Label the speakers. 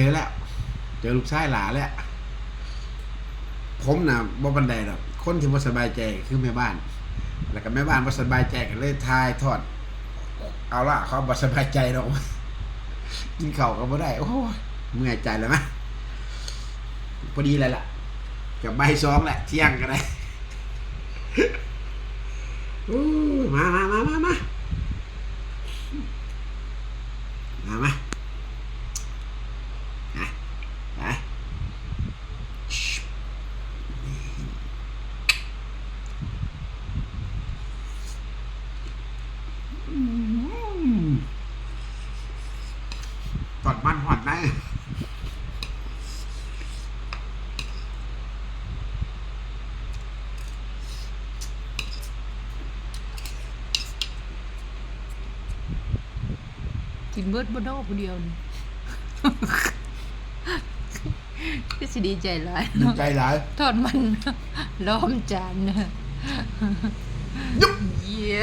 Speaker 1: เจอแล้ว เจอลูกชายหลาแล้วผมน่ะบ่บันไดดอกคนที่บ่สบายใจคือแม่บ้าน แล้วก็แม่บ้านบ่สบายใจก็เลยทายทอด เอาล่ะเขาบ่สบายใจดอกกินข้าวก็บ่ได้โอ้เมื่อยใจแล้วมั้ยพอดีเลยล่ะกับใบายสองแหละเที่ยงก็ได้อู้ยมามามามามามาอะไปชิบอืมต อดมันหอดได้
Speaker 2: กินเบิดบ่ดอกผู้เดียวนี่ ก็สิดีใจหลาย
Speaker 1: ดีใจหลาย
Speaker 2: ทอดมัน ล้อมจานนะ
Speaker 1: ยุบ
Speaker 2: เยี่ย